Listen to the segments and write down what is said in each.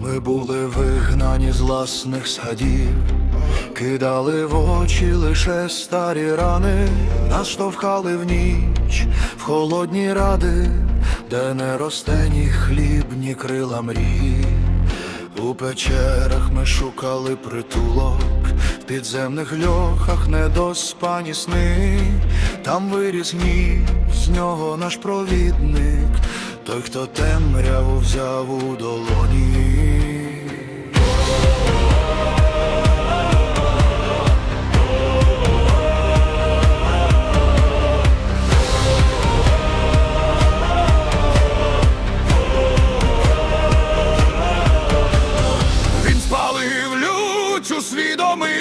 Ми були вигнані з власних садів, кидали в очі лише старі рани, нас штовхали в ніч, в холодні ради, де не росте ні хліб, ні крила мрії. У печерах ми шукали притулок, підземних льохах недоспані сни, там виріс гнів, з нього наш провідник, той, хто темряву взяв у долоні.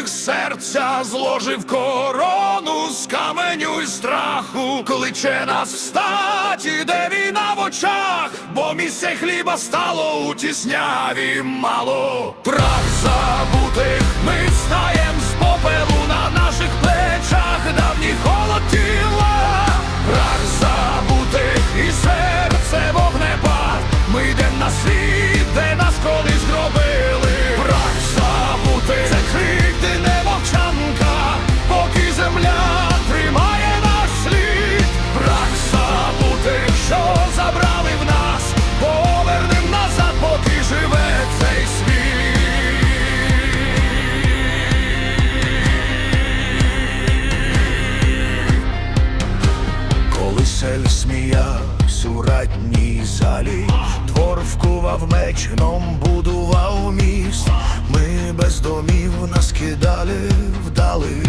Свідомих серця, зложив корону з каменю і страху, кличе нас встать, іде війна в очах, бо місце хліба стало у тісняві мало. Прах забутих ми встаєм з попелу на наших плечах, давній холод сміявся у ратній залі, двор вкував меч, гном будував міст. Ми без домів нас кидали вдали,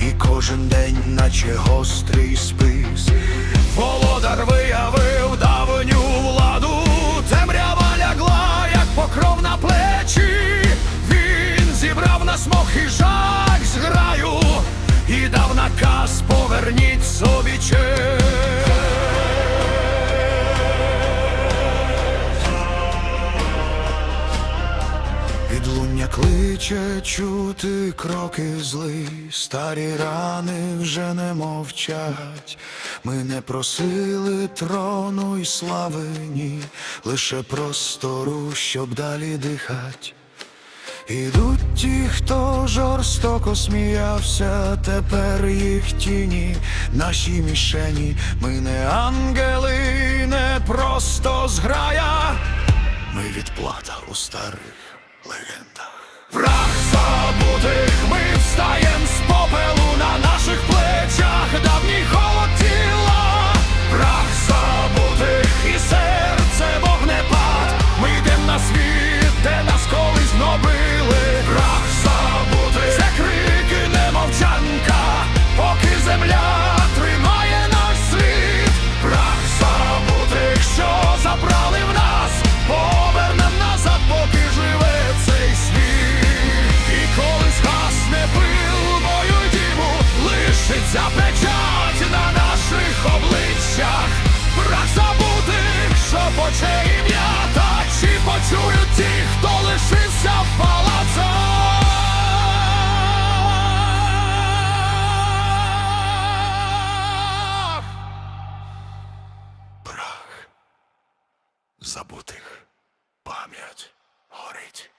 і кожен день, наче гострий спис. Володар виявив давню владу, темрява лягла, як покров на плечі. Він зібрав нас мох і жах зграю і дав наказ поверніть собі честь. Кличе чути кроки зли, старі рани вже не мовчать. Ми не просили трону і слави, ні, лише простору, щоб далі дихать. Ідуть ті, хто жорстоко сміявся, тепер їх тіні, наші мішені. Ми не ангели, не просто зграя. Ми відплата у старих. забутих. Пам'ять горить.